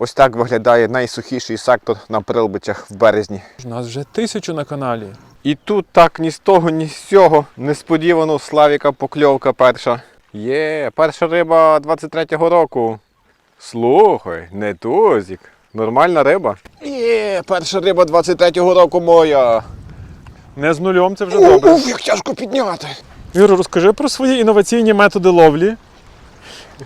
Ось так виглядає найсухіший сектор на прилбичах в березні. У нас вже тисячу на каналі. І тут так ні з того, ні з цього. Несподівано Славіка покльовка перша. Є, перша риба 23-го року. Слухай, не тузик. Нормальна риба. Є, перша риба 23-го року моя. Не з нульом, це вже добре. Ух, як тяжко підняти. Юро, розкажи про свої інноваційні методи ловлі.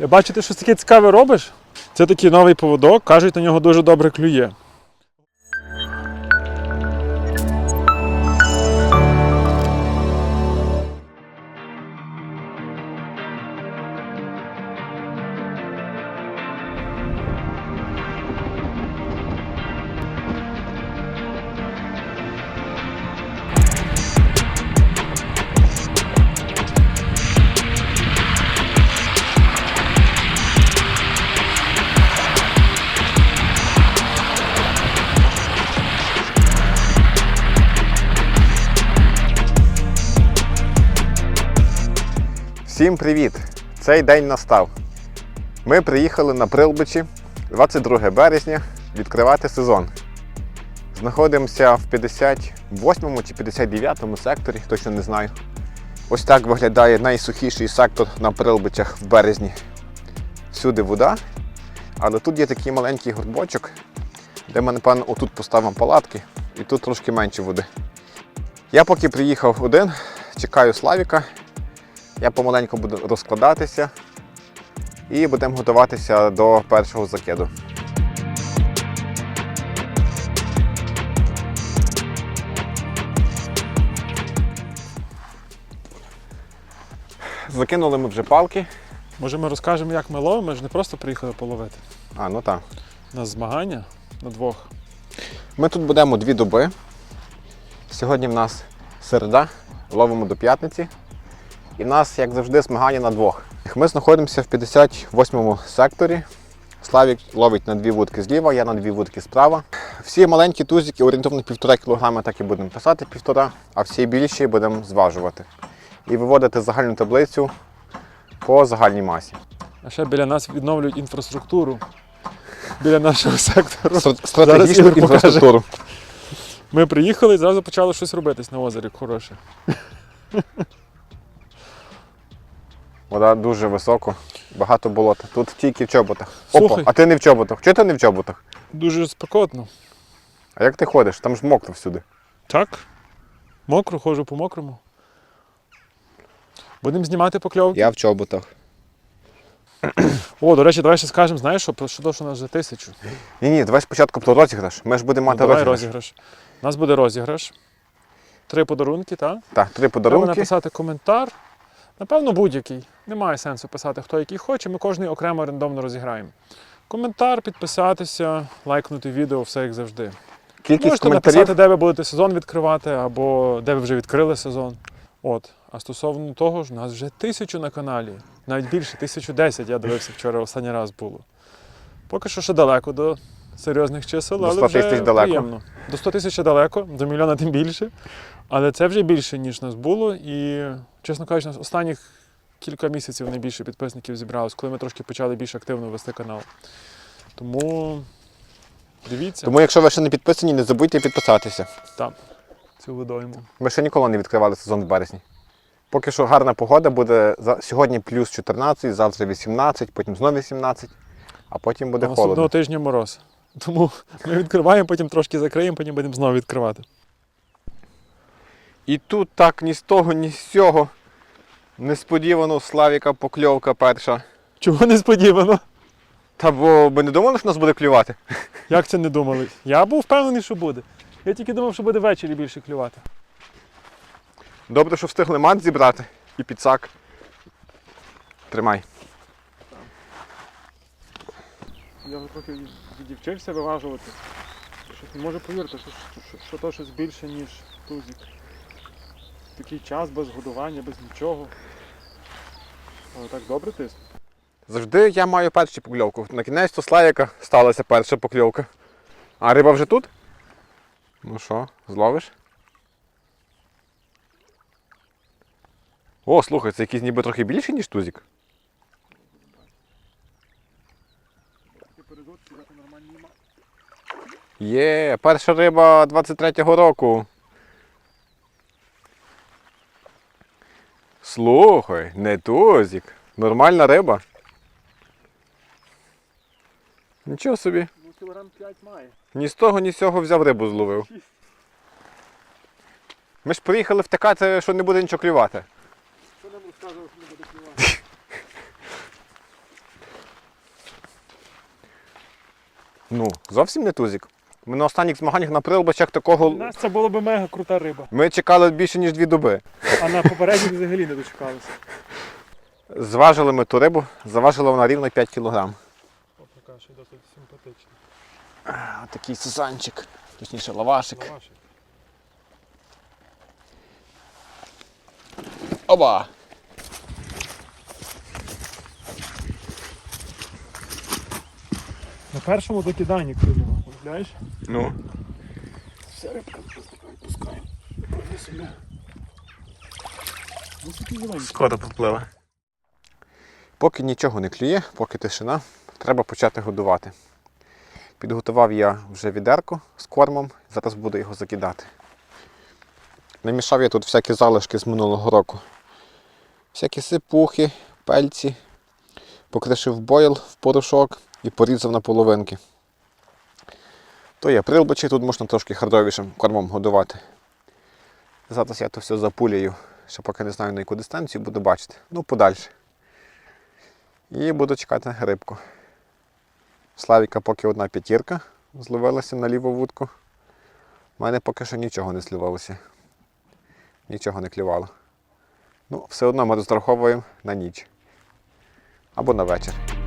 Бачу, щось таке цікаве робиш. Це такий новий поводок, кажуть, на нього дуже добре клює. Всім привіт! Цей день настав. Ми приїхали на Прилбичі 22 березня відкривати сезон. Знаходимося в 58 чи 59 секторі, точно не знаю. Ось так виглядає найсухіший сектор на Прилбичах в березні. Всюди вода, але тут є такий маленький горбочок, де ми, напевно, отут поставимо палатки і тут трошки менше води. Я поки приїхав один, чекаю Славіка. Я помаленьку буду розкладатися і будемо готуватися до першого закиду. Закинули ми вже палки. Може, ми розкажемо, як ми ловимо, ми ж не просто приїхали половити. А, ну так. У нас змагання на двох. Ми тут будемо дві доби. Сьогодні в нас середа, ловимо до п'ятниці. І в нас, як завжди, змагання на двох. Ми знаходимося в 58-му секторі. Славік ловить на дві вудки зліва, я на дві вудки справа. Всі маленькі тузики орієнтовно півтора кілограми, так і будемо писати півтора, а всі більші будемо зважувати. І виводити загальну таблицю по загальній масі. А ще біля нас відновлюють інфраструктуру. Біля нашого сектору. Стратегічну покаже. інфраструктуру. Ми приїхали і зразу почали щось робитись на озері хороше. Вода дуже високо, багато болота. Тут тільки в чоботах. Слухай. Опа, а ти не в чоботах. Чого ти не в чоботах? Дуже спекотно. А як ти ходиш? Там ж мокро всюди. Так. Мокро, ходжу по мокрому. Будемо знімати покльовки. Я в чоботах. О, до речі, давай ще скажемо, знаєш, що, про що то, що у нас вже тисячу. Ні, ні, давай спочатку про розіграш. Ми ж будемо Ну, мати давай розіграш. розіграш. У нас буде розіграш. Три подарунки, так? Так, три Треба подарунки. написати коментар. Напевно, будь-який. Немає сенсу писати, хто який хоче. Ми кожний окремо рандомно розіграємо. Коментар, підписатися, лайкнути відео, все як завжди. Кількість Можете коментарів. написати, де ви будете сезон відкривати, або де ви вже відкрили сезон. От. А стосовно того ж, у нас вже тисячу на каналі. Навіть більше, тисячу десять, я дивився вчора, останній раз було. Поки що ще далеко до серйозних чисел, До але вже далеко. приємно. До 100 тисяч далеко, до мільйона тим більше. Але це вже більше, ніж нас було. І, чесно кажучи, нас останніх кілька місяців найбільше підписників зібралось, коли ми трошки почали більш активно вести канал. Тому дивіться Тому, якщо ви ще не підписані, не забудьте підписатися. там цю водойму. Ми ще ніколи не відкривали сезон в березні. Поки що гарна погода буде сьогодні плюс 14, завтра 18, потім знову 18, а потім буде Наступного холодно. тижня мороз. Тому ми відкриваємо, потім трошки закриємо, потім будемо знову відкривати. І тут так ні з того, ні з цього. Несподівано Славіка покльовка перша. Чого несподівано? Та бо ми не думали, що нас буде клювати. Як це не думали? Я був впевнений, що буде. Я тільки думав, що буде ввечері більше клювати. Добре, що встигли мат зібрати і підсак. Тримай. Я вже трохи відівчився виважувати. Щось не можу повірити, що, що, що то щось більше, ніж тузик. Такий час без годування, без нічого. Але так добре тисне. Завжди я маю першу покльовку. На кінець Славіка сталася перша покльовка. А риба вже тут? Ну що, зловиш? О, слухай, це якийсь ніби трохи більший, ніж тузик. Є, перша риба 23-го року. Слухай, не тузик. Нормальна риба. Нічого собі. Кілограм 5 має. Ні з того, ні з цього взяв рибу зловив. Ми ж приїхали втикати, що не буде нічого клювати. Що нам розказував, що не буде клювати? Ну, зовсім не тузик. Ми на останніх змаганнях на прилбачах такого. У нас це було б мега крута риба. Ми чекали більше, ніж дві доби. А на попередніх взагалі не дочекалися. Зважили ми ту рибу, заважила вона рівно 5 кг. О, така ще досить симпатична. Такий сусанчик, точніше лавашик. Лавашик. Оба! На першому докиданні клюнуло, уявляєш? Ну. Вся рибка просто відпускає. Сюди. Такі зеленькі. Скоро попливе. Поки нічого не клює, поки тишина, треба почати годувати. Підготував я вже відерко з кормом, зараз буду його закидати. Намішав я тут всякі залишки з минулого року. Всякі сипухи, пельці, покришив бойл в порошок і порізав на половинки. То є прилбачі, тут можна трошки хардовішим кормом годувати. Зараз я то все запуляю, ще поки не знаю на яку дистанцію, буду бачити. Ну, подальше. І буду чекати рибку. Славіка поки одна п'ятірка зловилася на ліву вудку. У мене поки що нічого не зливалося. Нічого не клювало. Ну, все одно ми розраховуємо на ніч. Або на вечір.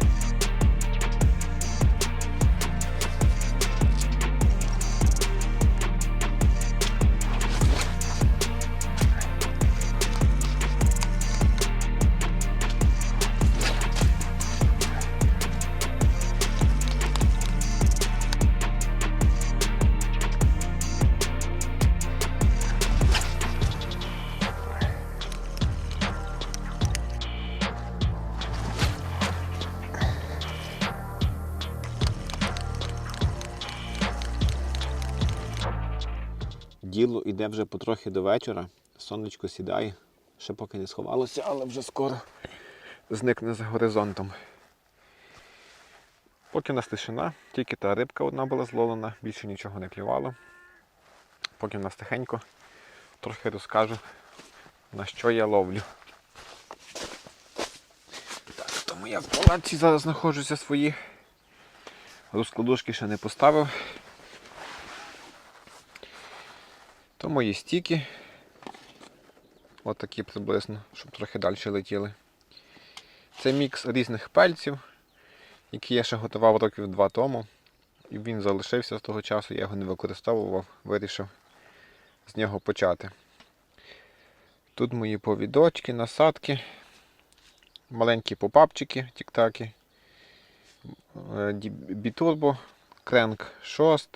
Діло йде вже потрохи до вечора. Сонечко сідає, ще поки не сховалося, але вже скоро зникне за горизонтом. Поки в нас тишина, тільки та рибка одна була зловлена, більше нічого не клювало. Поки в нас тихенько, трохи розкажу, на що я ловлю. Так, тому я в палатці зараз знаходжуся свої. Розкладушки ще не поставив. То мої стіки. От приблизно, щоб трохи далі летіли. Це мікс різних пельців, які я ще готував років два тому. І він залишився з того часу, я його не використовував, вирішив з нього почати. Тут мої повідочки, насадки, маленькі попапчики, тік-таки, е, бітурбо, кренк 6,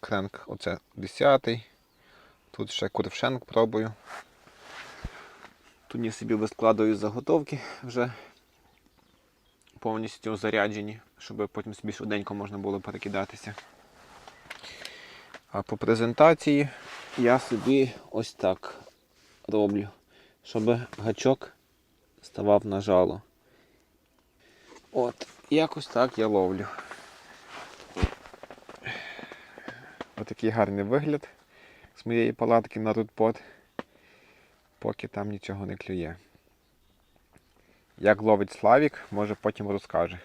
кренк оце 10. Тут ще курвшенк пробую. Тут я собі вискладаю заготовки вже повністю заряджені, щоб потім собі швиденько можна було перекидатися. А по презентації я собі ось так роблю, щоб гачок ставав на жало. От, якось так я ловлю. Отакий гарний вигляд з моєї палатки на рудпот, поки там нічого не клює. Як ловить Славік, може потім розкаже.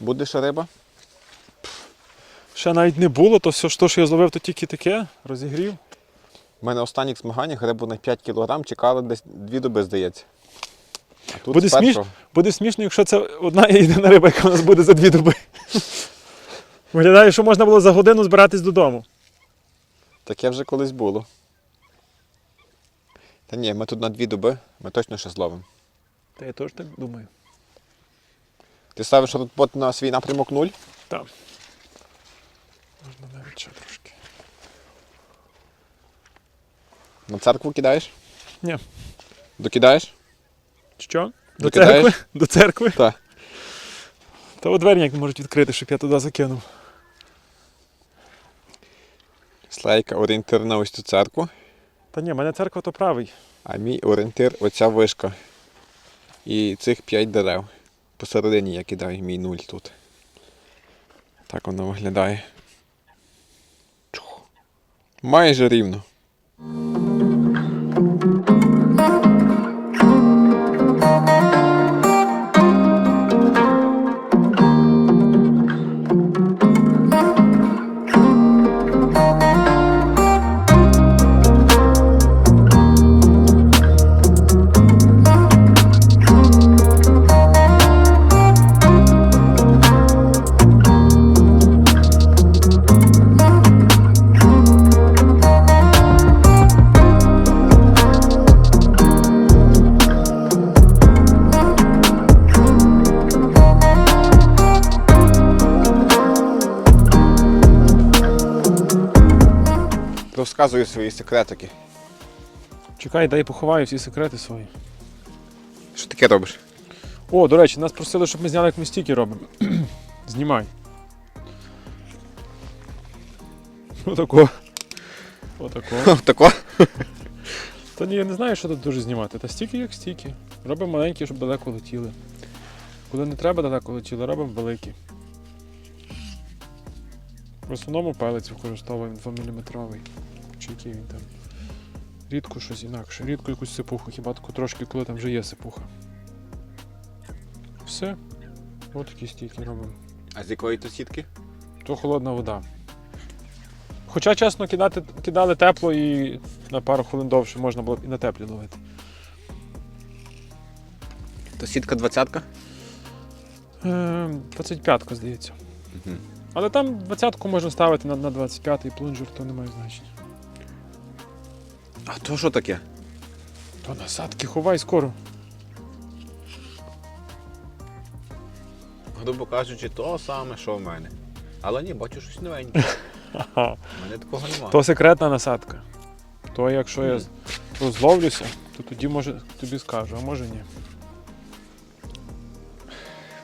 Буде ще риба? Ще навіть не було, то все, що я зловив, то тільки таке, розігрів. У мене останніх змаганнях рибу на 5 кг чекали десь дві доби, здається. А тут Буде, сміш... буде смішно, якщо це одна єдина риба, яка у нас буде за дві доби. Виглядає, що можна було за годину збиратись додому. Таке вже колись було. Та ні, ми тут на дві доби, ми точно ще зловимо. Та я теж так думаю. Ти ставиш рудпот на свій напрямок 0? Так. Можна навіть ще трошки. На церкву кидаєш? Ні. Докидаєш? Що? До Докидаєш? церкви? До церкви? Так. Та от двері як можуть відкрити, щоб я туди закинув. Слайка орієнтир на ось цю церкву, Та ні, в мене церква то правий. а мій орієнтир оця вишка. І цих п'ять дерев. Посередині я кидаю мій нуль тут. Так воно виглядає. Майже рівно. Розказую свої секретики. Чекай, дай поховаю всі секрети свої. Що таке робиш? О, до речі, нас просили, щоб ми зняли, як ми стіки робимо. Знімай. Отако. Отако. Тако? Та ні, я не знаю, що тут дуже знімати. Та стіки як стіки. Робимо маленькі, щоб далеко летіли. Коли не треба далеко летіли, робимо великі. В основному палець використовуємо 2 мм. Чи який він там. Рідко щось інакше. Рідко якусь сипуху, хіба таку трошки, коли там вже є сипуха. Все. Ось такі стійки робимо. А з якої то сітки? То холодна вода. Хоча, чесно, кидати, кидали тепло і на пару хвилин довше можна було б і на теплі ловити. То сітка двадцятка? Е, 25-ка, здається. Угу. Але там 20-ку можна ставити на, на 25-й плунжер, то не має значення. А то що таке? То насадки ховай скоро. Грубо кажучи, то саме, що в мене. Але ні, бачу щось новеньке. У мене такого немає. То секретна насадка. То якщо я розловлюся, то тоді може тобі скажу, а може ні.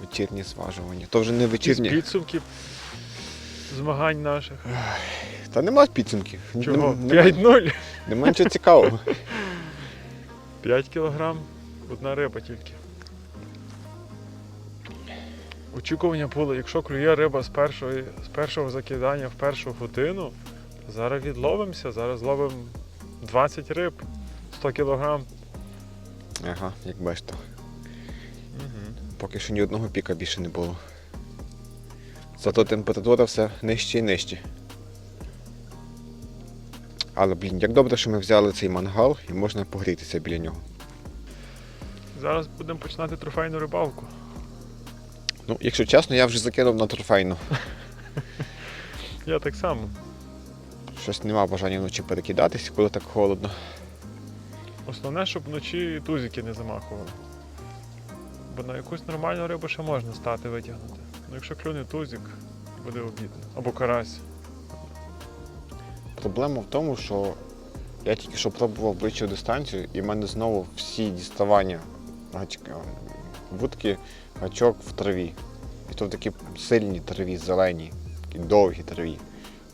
Вечірнє зважування. То вже не Із вечірнє. підсумків змагань наших. Та нема підсумків. Чого? Нема, 5-0. нема нічого цікавого. 5 кілограм, одна риба тільки. Очікування було, якщо клює риба з, першої, з першого закидання в першу годину, то зараз відловимося, зараз ловимо 20 риб, 100 кілограм. Ага, як бачите. Поки що ні одного піка більше не було. Зато температура все нижче і нижче. Але, блін, як добре, що ми взяли цей мангал і можна погрітися біля нього. Зараз будемо починати трофейну рибалку. Ну, якщо чесно, я вже закинув на трофейну. Я так само. Щось нема бажання вночі перекидатись, коли так холодно. Основне, щоб вночі тузики не замахували. Бо на якусь нормальну рибу ще можна стати витягнути. Ну якщо клюне тузик, буде обідно. Або карась. Проблема в тому, що я тільки що пробував ближчу дистанцію, і в мене знову всі діставання вудки, гачок в траві. І то в такі сильні траві, зелені, такі довгі траві.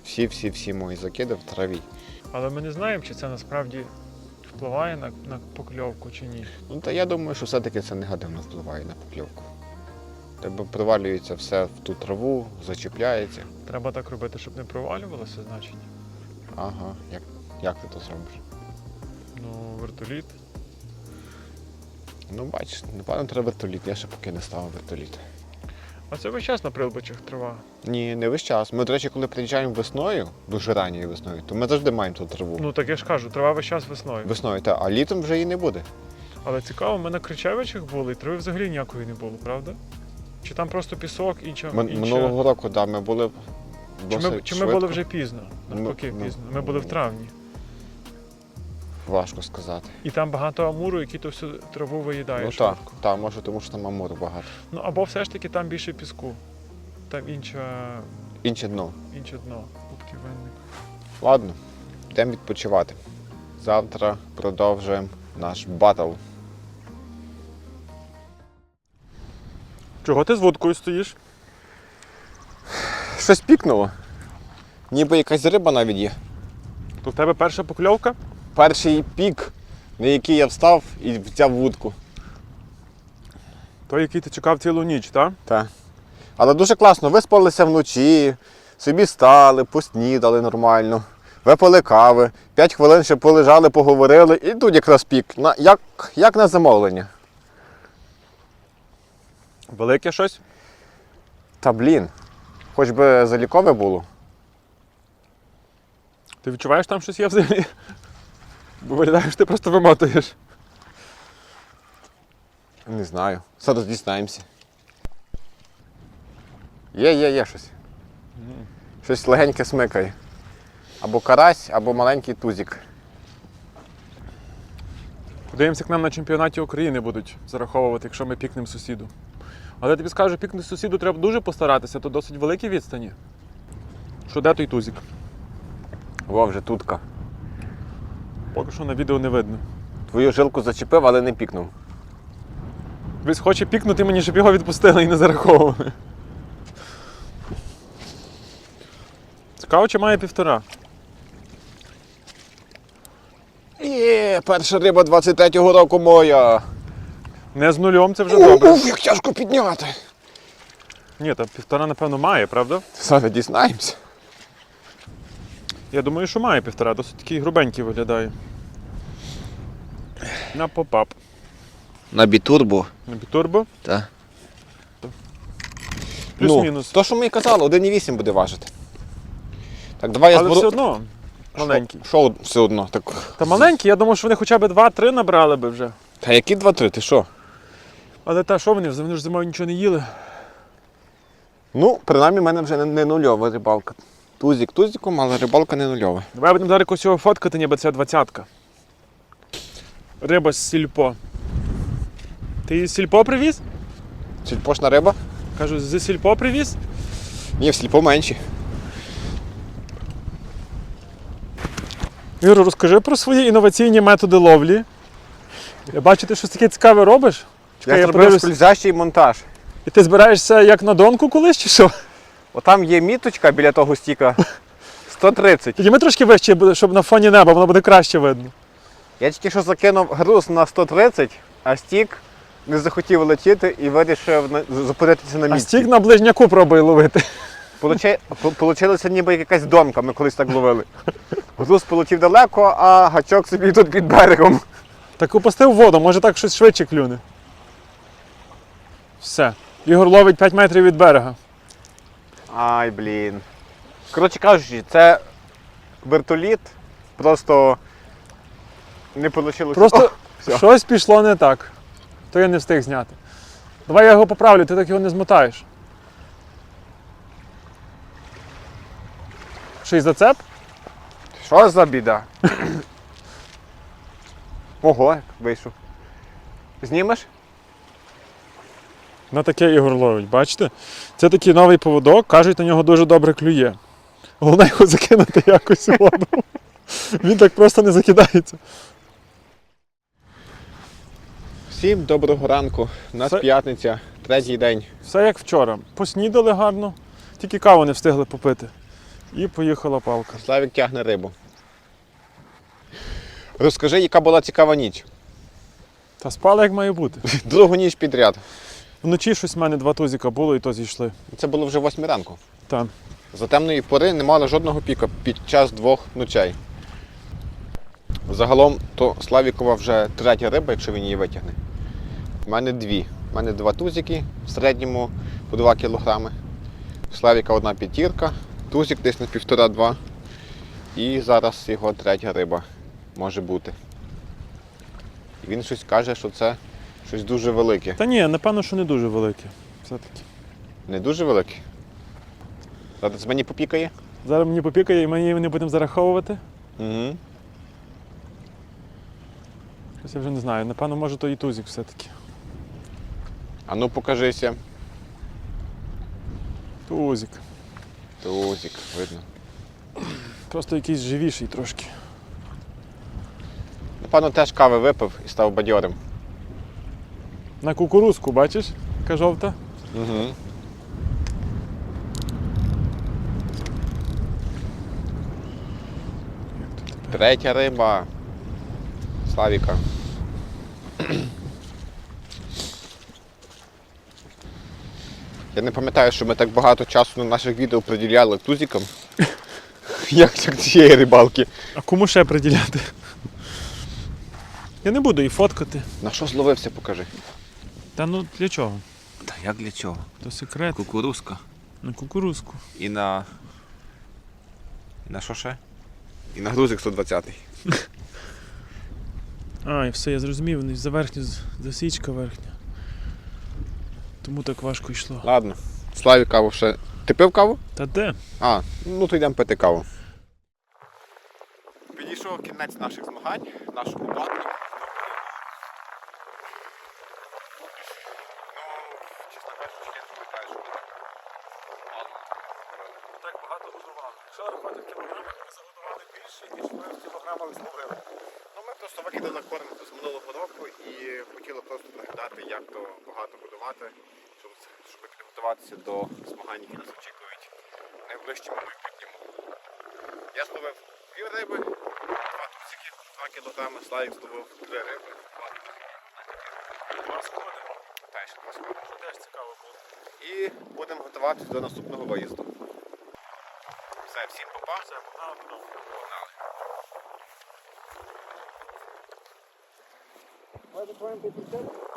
Всі-всі-всі мої закиди в траві. Але ми не знаємо, чи це насправді впливає на, на покльовку чи ні. Ну та я думаю, що все-таки це негативно впливає на покльовку. Тебе привалюється все в ту траву, зачіпляється. Треба так робити, щоб не провалювалося, значить. Ага, як, як ти то зробиш? Ну, вертоліт. Ну бачиш, напевно, треба вертоліт, я ще поки не ставив вертоліт. А це весь час на прилбичах трава. Ні, не весь час. Ми, до речі, коли приїжджаємо весною, дуже ранньою весною, то ми завжди маємо тут траву. Ну так я ж кажу, трава весь час весною. Весною, та, а літом вже її не буде. Але цікаво, ми на Кричевичах були, і трави взагалі ніякої не було, правда? Чи там просто пісок, інша. Ми, інша... Минулого року, да, ми були. Чи ми, чи ми були вже пізно? Навпаки, ну, пізно. Ми були в травні. Важко сказати. І там багато амуру, який ту всю траву виїдає ну так, швидко. та, може, тому що там амуру багато. Ну або все ж таки там більше піску. Там інша, Інше дно. інше дно. Губки винник. Ладно, йдемо відпочивати. Завтра продовжуємо наш батл. Чого ти з водкою стоїш? Щось пікнуло. Ніби якась риба навіть є. То в тебе перша покльовка? Перший пік, на який я встав і взяв вудку. Той, який ти чекав цілу ніч, так? Так. Але дуже класно, виспалися вночі, собі стали, поснідали нормально, випили кави, 5 хвилин ще полежали, поговорили, і тут якраз пік. На, як, як на замовлення. Велике щось? Та блін, хоч би залікове було. Ти відчуваєш там щось є в землі? Бо виглядаєш, ти просто вимотуєш. Не знаю. Зараз дізнаємося. Є, є, є щось. Щось легеньке смикає. Або карась, або маленький тузик. Подивимося, як нам на чемпіонаті України будуть зараховувати, якщо ми пікнемо сусіду. Але я тобі скажу, пікнути сусіду треба дуже постаратися, то досить великі відстані. Що де той тузик? Во, вже тутка. Поки що на відео не видно. Твою жилку зачепив, але не пікнув. Вись хоче пікнути мені, щоб його відпустили і не зараховували. Цікаво, чи має півтора. Є, перша риба 23-го року моя. Не з нульом це вже добре. Уф, як тяжко підняти. Ні, та півтора, напевно, має, правда? Зараз дізнаємося. Я думаю, що має півтора, досить такий грубенький виглядає. На попап. На бітурбо. На бітурбо. Так. Плюс-мінус. Ну, то, що ми і казали, 1,8 буде важити. Так, давай я Але зберу. все одно маленький. Що, все одно? Так. Та маленький, я думав, що вони хоча б 2-3 набрали би вже. Та які 2-3, ти що? Але та що вони? Вони ж зимою нічого не їли. Ну, принаймні, в мене вже не, не нульова рибалка. Тузик тузиком, але рибалка не нульова. Давай будемо зараз якось його фоткати, ніби це двадцятка. Риба з сільпо. Ти її з сільпо привіз? Сільпошна риба? Кажу, з сільпо привіз? Ні, в сліпо менші. Юро, розкажи про свої інноваційні методи ловлі. Я бачу, ти щось таке цікаве робиш. Чекай, Я я зробив подивлюсь. скользящий монтаж. І ти збираєшся як на донку колись чи що? Отам є міточка біля того стіка. 130. Тоді ми трошки вище буде, щоб на фоні неба воно буде краще видно. Я тільки що закинув груз на 130, а стік не захотів летіти і вирішив на- зупинитися на А місці. стік на ближняку пробує ловити. Получи... по- Получилося ніби якась донка, ми колись так ловили. Груз полетів далеко, а гачок собі тут під берегом. Так упустив воду, може так щось швидше клюне. Все. Ігор ловить 5 метрів від берега. Ай, блін. Коротше кажучи, це вертоліт, просто не вийшло. Просто все. щось пішло не так. То я не встиг зняти. Давай я його поправлю, ти так його не змотаєш. Ще й зацеп? Що за біда? Ого, як вийшов. Знімеш? На таке Ігор ловить, бачите? Це такий новий поводок, кажуть, на нього дуже добре клює. Головне його закинути якось у воду. Він так просто не закидається. Всім доброго ранку. У нас Це- п'ятниця, третій день. Все як вчора. Поснідали гарно, тільки каву не встигли попити. І поїхала палка. Славік тягне рибу. Розкажи, яка була цікава ніч. Та спали як має бути. Другу ніч підряд. Вночі щось в мене два тузіка було і то зійшли. Це було вже восьмій ранку. Там. За темної пори не мали жодного піка під час двох ночей. Загалом то Славікова вже третя риба, якщо він її витягне. У мене дві. У мене два тузики в середньому по 2 кілограми. У Славіка одна п'ятірка, тузик десь на півтора-два. І зараз його третя риба може бути. І він щось каже, що це щось дуже велике. Та ні, напевно, що не дуже велике. Все-таки. Не дуже велике. Зараз мені попікає. Зараз мені попікає і ми її не будемо зараховувати. Угу. Щось я вже не знаю. Напевно, може то і тузик все-таки. А ну покажися. Тузик. Тузик, видно. Просто якийсь живіший трошки. Напевно, теж кави випив і став бадьорим. На кукурузку, бачиш? Яка жовта. Угу. Третя риба. Славіка. Я не пам'ятаю, що ми так багато часу на наших відео приділяли тузикам. Як як цієї рибалки. А кому ще приділяти? Я не буду і фоткати. На що зловився, покажи. Та ну для чого? Та як для чого? То секрет. Кукурузка. На кукурузку. І на. І на що ще? І на грузик 120 А, і все, я зрозумів, вони за верхню засічка верхня. Тому так важко йшло. Ладно. Славі каву ще. Ти пив каву? Та де? А, ну то йдемо пити каву. Підійшов кінець наших змагань, нашого батлу. Ну, чесно кажучи, я не пам'ятаю, що Так багато годували. Якщо рахувати в кілограмах, ми заготували більше, ніж ми в кілограмах. Ну, ми просто викидали корм з минулого року і хотіли просто пригадати, як то багато годувати, щоб, щоб підготуватися до змагань, які нас очікують в найближчому майбутньому. Я зловив дві риби, два тусики, два кілограми, Славік зловив три риби, два. Теж цікаво було. І будемо готуватися до наступного виїзду. Steuern bitte.